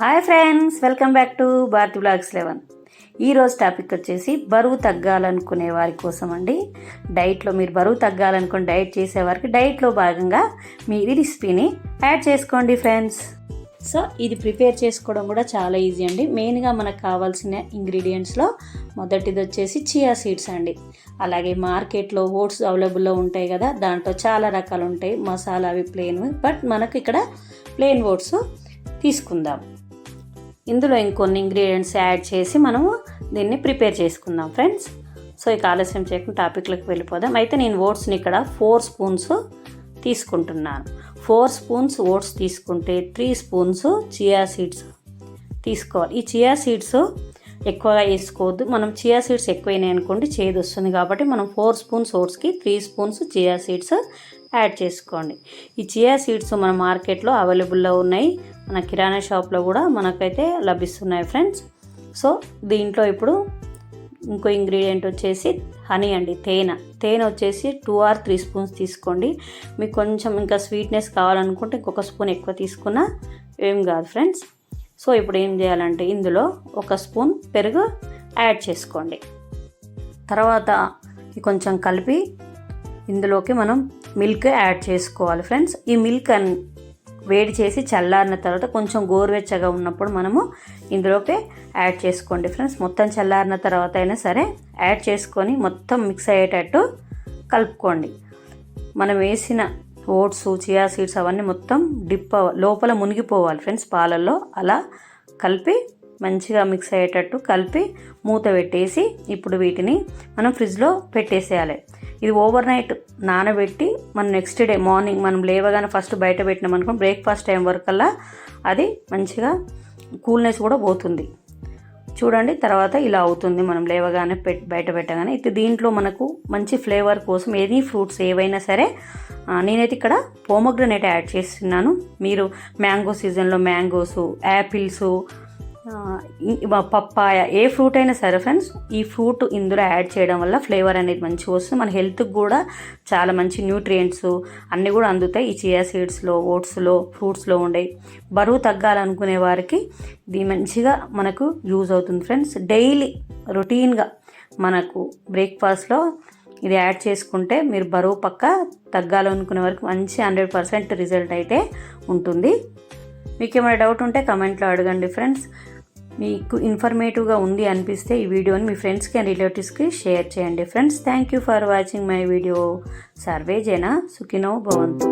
Hi friends welcome back to Bharathi blogs eleven ఈరోజు topic వచ్చేసి బరువు తగ్గాలనుకునే వారి కోసం అండి. డైట్లో మీరు బరువు తగ్గాలనుకుని డైట్ చేసేవారికి డైట్లో భాగంగా మీ రెసిపీని యాడ్ చేసుకోండి ఫ్రెండ్స్ సో ఇది ప్రిపేర్ చేసుకోవడం కూడా చాలా ఈజీ అండి. మెయిన్గా మనకు కావాల్సిన ఇంగ్రీడియంట్స్లో మొదటిది వచ్చేసి చియా సీడ్స్ అండి. అలాగే మార్కెట్లో ఓట్స్ అవైలబుల్లో ఉంటాయి కదా దాంట్లో చాలా రకాలు ఉంటాయి. మసాలా అవి ప్లెయిన్ బట్ మనకు ఇక్కడ ప్లెయిన్ ఓట్స్ తీసుకుందాం. ఇందులో ఇంకొన్ని ఇంగ్రీడియంట్స్ యాడ్ చేసి మనము దీన్ని ప్రిపేర్ చేసుకుందాం ఫ్రెండ్స్ సో ఇక ఆలస్యం చేయకుండా టాపిక్లోకి వెళ్ళిపోదాం. అయితే నేను ఓట్స్ని ఇక్కడ ఫోర్ స్పూన్స్ తీసుకుంటున్నాను. ఫోర్ స్పూన్స్ ఓట్స్ తీసుకుంటే త్రీ స్పూన్స్ చియా సీడ్స్ తీసుకోవాలి. ఈ చియా సీడ్స్ ఎక్కువగా వేసుకోవద్దు. మనం చియా సీడ్స్ ఎక్కువైనాయి అనుకోండి చేదు వస్తుంది కాబట్టి మనం four spoons ఓట్స్కి three spoons chia seeds add చేసుకోండి. ఈ చియా సీడ్స్ మన మార్కెట్లో అవైలబుల్లో ఉన్నాయి. మన కిరాణా షాప్లో కూడా మనకైతే లభిస్తున్నాయి ఫ్రెండ్స్. సో దీంట్లో ఇప్పుడు ఇంకో ఇంగ్రీడియంట్ వచ్చేసి హనీ అండి తేనె. తేనె వచ్చేసి టూ ఆర్ త్రీ స్పూన్స్ తీసుకోండి. మీకు కొంచెం ఇంకా స్వీట్నెస్ కావాలనుకుంటే ఇంకొక స్పూన్ ఎక్కువ తీసుకున్నా ఏం కాదు ఫ్రెండ్స్. సో ఇప్పుడు ఏం చేయాలంటే ఇందులో ఒక స్పూన్ పెరుగు యాడ్ చేసుకోండి. తర్వాత కొంచెం కలిపి ఇందులోకి మనం మిల్క్ యాడ్ చేసుకోవాలి. ఫ్రెండ్స్ ఈ మిల్క్ అన్ వేడి చేసి చల్లారిన తర్వాత కొంచెం గోరువెచ్చగా ఉన్నప్పుడు మనము ఇందులోకి యాడ్ చేసుకోండి. ఫ్రెండ్స్ మొత్తం చల్లారిన తర్వాత అయినా సరే యాడ్ చేసుకొని మొత్తం మిక్స్ అయ్యేటట్టు కలుపుకోండి. మనం వేసిన ఓట్స్ చియా సీడ్స్ అవన్నీ మొత్తం డిప్ లోపల మునిగిపోవాలి. ఫ్రెండ్స్ పాలల్లో అలా కలిపి మంచిగా మిక్స్ అయ్యేటట్టు కలిపి మూత పెట్టేసి ఇప్పుడు వీటిని మనం ఫ్రిడ్జ్లో పెట్టేసేయాలి. ఇది ఓవర్ నైట్ నానబెట్టి మనం నెక్స్ట్ డే మార్నింగ్ మనం లేవగానే ఫస్ట్ బయట పెట్టినాం అనుకోండి బ్రేక్ఫాస్ట్ టైం వరకల్లా అది మంచిగా కూల్నెస్ కూడా పోతుంది. చూడండి తర్వాత ఇలా అవుతుంది. మనం లేవగానే పెట్ బయట పెట్టగానే ఇది దీంట్లో మనకు మంచి ఫ్లేవర్ కోసం ఏది ఫ్రూట్స్ ఏవైనా సరే నేనైతే ఇక్కడ పోమగ్రనేట్ యాడ్ చేస్తున్నాను. మీరు మ్యాంగో సీజన్లో మ్యాంగోసు యాపిల్సు పప్పాయ ఏ ఫ్రూట్ అయినా సరే ఫ్రెండ్స్ ఈ ఫ్రూట్ ఇందులో యాడ్ చేయడం వల్ల ఫ్లేవర్ అనేది మంచిగా వస్తుంది. మన హెల్త్కి కూడా చాలా మంచి న్యూట్రియంట్స్ అన్నీ కూడా అందుతాయి. ఈ చియా సీడ్స్లో ఓట్స్లో ఫ్రూట్స్లో ఉండే బరువు తగ్గాలనుకునే వారికి ఇది మంచిగా మనకు యూజ్ అవుతుంది ఫ్రెండ్స్ డైలీ రొటీన్గా మనకు బ్రేక్ఫాస్ట్లో ఇది యాడ్ చేసుకుంటే మీరు బరువు పక్క తగ్గాలనుకునే వరకు మంచి హండ్రెడ్ పర్సెంట్ రిజల్ట్ అయితే ఉంటుంది. మీకు ఏమైనా డౌట్ ఉంటే కమెంట్లో అడగండి ఫ్రెండ్స్ మీకు ఇన్ఫర్మేటివ్గా ఉంది అనిపిస్తే ఈ వీడియోని మీ ఫ్రెండ్స్కి అండ్ రిలేటివ్స్కి షేర్ చేయండి. Friends thank you for watching my video survey జన సుఖినో భవంతు.